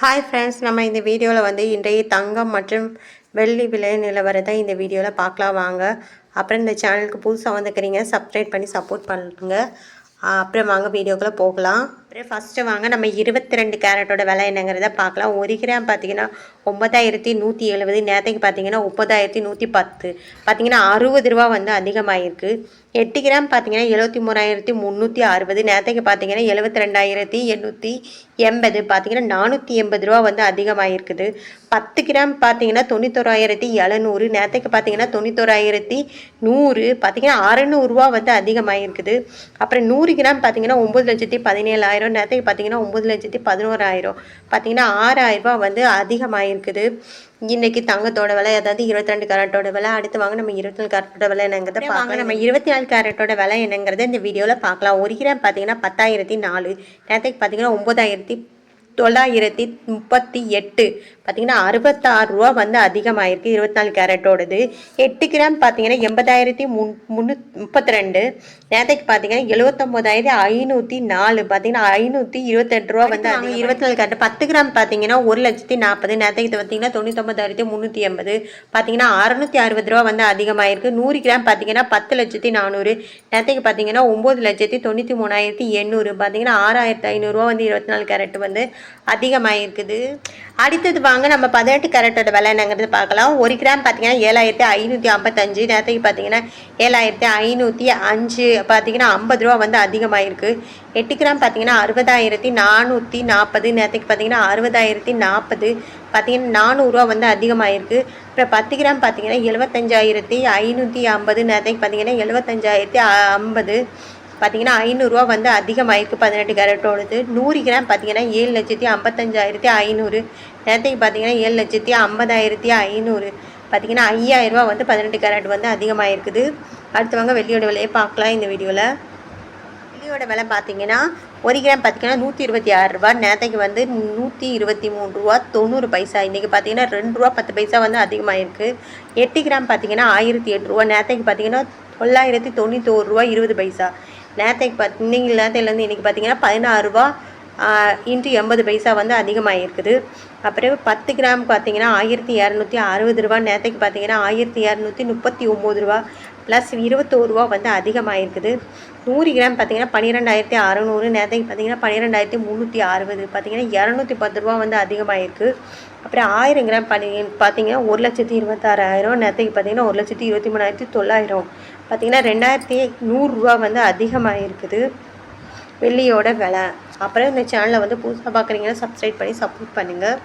Hi friends நம்ம இந்த வீடியோவில் வந்து இன்றைய தங்கம் மற்றும் வெள்ளி விலை நிலவரத்தை இந்த வீடியோவில் பார்க்கலாம் வாங்க. அப்புறம் இந்த சேனலுக்கு புதுசாக வந்துக்கிறீங்க சப்ஸ்கிரைப் பண்ணி சப்போர்ட் பண்ணுங்க. அப்புறம் வாங்க வீடியோக்குள்ளே போகலாம். அப்புறம் ஃபஸ்ட்டு வாங்க. நம்ம இருபத்தி ரெண்டு கேரட்டோட விலை என்னங்கிறத பார்க்கலாம். ஒரு கிராம் பார்த்தீங்கன்னா ஒன்பதாயிரத்தி நூற்றி எழுபது நேரத்துக்கு பார்த்தீங்கன்னா முப்பதாயிரத்தி நூற்றி பத்து. பார்த்தீங்கன்னா அறுபது ரூபா வந்து அதிகமாகிருக்கு எட்டு கிராம் பார்த்தீங்கன்னா எழுபத்தி மூணாயிரத்தி முந்நூற்றி அறுபது நேரத்துக்கு பார்த்தீங்கன்னா எழுபத்தி ரெண்டாயிரத்தி எண்ணூற்றி எண்பது பார்த்தீங்கன்னா நானூற்றி எண்பது ரூபா வந்து அதிகமாகிருக்குது பத்து கிராம் பார்த்தீங்கன்னா தொண்ணூத்தோராயிரத்தி எழுநூறு நேரத்துக்கு பார்த்தீங்கன்னா தொண்ணூத்தோராயிரத்தி நூறு பார்த்தீங்கன்னா அறநூறுரூவா வந்து அதிகமாகிருக்குது அப்புறம் நூறு கிராம் பார்த்தீங்கன்னா ஒம்பது லட்சத்தி பதினேழாயிரம் நேரத்துக்கு பார்த்தீங்கன்னா ஒம்பது லட்சத்தி பதினோராயிரம். பார்த்தீங்கன்னா ஆறாயிரரூபா வந்து அதிகமாகிருக்குது இன்னைக்கு தங்கத்தோட விலை அதாவது இருபத்தி ரெண்டு கேரட்டோட விலை அடுத்து வாங்க நம்ம இருபத்தி நாலு கேரட்டோட விலை என்னங்கிறத பார்க்கலாம். நம்ம இருபத்தி நாலு கேரட்டோட விலை என்னங்கிறத இந்த வீடியோவில் பார்க்கலாம். ஒரு கிராம் பார்த்தீங்கன்னா பத்தாயிரத்தி நாலு. நேரத்துக்கு பார்த்தீங்கன்னா ஒம்பதாயிரத்தி தொள்ளாயிரத்தி முப்பத்தி எட்டு. பார்த்தீங்கன்னா அறுபத்தாறு ரூபா வந்து அதிகமாயிருக்கு இருபத்தி நாலு கேரட்டோடது. எட்டு கிராம் பார்த்தீங்கன்னா எண்பதாயிரத்தி முன் முந்நூத் முப்பத்தி ரெண்டு நேரத்துக்கு பார்த்தீங்கன்னா எழுபத்தொம்போதாயிரத்தி ஐநூற்றி நாலு. பார்த்தீங்கன்னா ஐநூற்றி இருபத்தெட்டு ரூபா வந்து அதிகம் இருபத்தி நாலு கேரட் பத்து கிராம் பார்த்தீங்கன்னா ஒரு லட்சத்தி நாற்பது நேரத்துக்கு பார்த்தீங்கன்னா தொண்ணூத்தொம்பதாயிரத்தி முந்நூற்றி எண்பது. பார்த்தீங்கன்னா அறுநூற்றி அறுபது ரூபா வந்து அதிகமாயிருக்கு. நூறு கிராம் பார்த்தீங்கன்னா பத்து லட்சத்தி நானூறு. நேரத்துக்கு பார்த்தீங்கன்னா ஒம்பது லட்சத்தி தொண்ணூற்றி மூணாயிரத்தி எண்ணூறு. பார்த்தீங்கன்னா ஆறாயிரத்தி ஐநூறுரூவா வந்து இருபத்தி நாலு கேரட் வந்து அதிகமாயிருக்குது. அடுத்தது வாங்க நம்ம பதினெட்டு கேரட்டோட விலை என்னங்கிறது பார்க்கலாம். ஒரு கிராம் பார்த்தீங்கன்னா ஏழாயிரத்தி ஐநூற்றி ஐம்பத்தஞ்சு. நேரத்துக்கு பார்த்தீங்கன்னா ஏழாயிரத்தி ஐநூற்றி அஞ்சு. பார்த்தீங்கன்னா ஐம்பது ரூபா வந்து அதிகமாயிருக்கு. எட்டு கிராம் பார்த்தீங்கன்னா அறுபதாயிரத்தி நானூற்றி நாற்பது. நேரத்துக்கு பார்த்தீங்கன்னா அறுபதாயிரத்தி நாற்பது. பார்த்தீங்கன்னா நானூறுரூவா வந்து அதிகமாயிருக்கு. அப்புறம் பத்து கிராம் பார்த்தீங்கன்னா எழுபத்தஞ்சாயிரத்தி ஐநூற்றி ஐம்பது. நேரத்துக்கு பார்த்தீங்கன்னா எழுபத்தஞ்சாயிரத்தி ஐம்பது. பார்த்தீங்கன்னா ஐநூறுரூவா வந்து அதிகமாயிருக்கு பதினெட்டு கேரட்டோடது நூறு கிராம் பார்த்தீங்கன்னா ஏழு லட்சத்தி ஐம்பத்தஞ்சாயிரத்தி ஐநூறு. நேரத்துக்கு பார்த்தீங்கன்னா ஏழு லட்சத்தி ஐம்பதாயிரத்தி ஐநூறு. பார்த்தீங்கன்னா ஐயாயிரரூவா வந்து பதினெட்டு கேரட் வந்து அதிகமாயிருக்குது. அடுத்தவங்க வெள்ளியோட விலையை பார்க்கலாம் இந்த வீடியோவில் வெள்ளியோட விலை பார்த்தீங்கன்னா ஒரு கிராம் பார்த்தீங்கன்னா நூற்றி இருபத்தி ஆறு ரூபா நேரத்துக்கு வந்து நூற்றி இருபத்தி மூணு ரூபா தொண்ணூறு பைசா. இன்றைக்கி பார்த்தீங்கன்னா ரெண்டு ரூபா பத்து பைசா வந்து அதிகமாகிருக்கு எட்டு கிராம் பார்த்தீங்கன்னா ஆயிரத்தி எட்டு ரூபா நேரத்துக்கு பார்த்தீங்கன்னா தொள்ளாயிரத்தி தொண்ணூத்தோரு ரூபா இருபது பைசா. நேரத்துக்கு பார்த்து இன்னைக்கு நேரத்துலேருந்து இன்றைக்கி பார்த்தீங்கன்னா பதினாறு ரூபா இன்ட்டு எண்பது பைசா வந்து அதிகமாகிருக்குது அப்புறம் பத்து கிராம் பார்த்தீங்கன்னா ஆயிரத்தி இரநூத்தி அறுபது ரூபா நேரத்துக்கு பார்த்தீங்கன்னா ஆயிரத்தி இரநூத்தி முப்பத்தி ஒம்பது ரூபா ப்ளஸ் இருபத்தோரு ரூபா வந்து அதிகமாகிருக்குது நூறு கிராம் பார்த்தீங்கன்னா பன்னிரெண்டாயிரத்தி அறநூறு நேரத்துக்கு பார்த்தீங்கன்னா பன்னிரெண்டாயிரத்தி முந்நூற்றி அறுபது பார்த்தீங்கன்னா இரநூத்தி பத்து ரூபா வந்து அதிகமாகிருக்கு அப்புறம் ஆயிரம் கிராம் பண்ணி பார்த்தீங்கன்னா ஒரு லட்சத்தி இருபத்தாறாயிரம் நேரத்துக்கு பார்த்தீங்கன்னா ஒரு லட்சத்தி இருபத்தி மூணாயிரத்தி தொள்ளாயிரம் பார்த்தீங்கன்னா ரெண்டாயிரத்தி நூறுரூவா வந்து அதிகமாக இருக்குது வெள்ளியோட விலை. அப்புறம் இந்த சேனலை வந்து புதுசாக பார்க்குறீங்கன்னா சப்ஸ்கிரைப் பண்ணி சப்போர்ட் பண்ணுங்கள்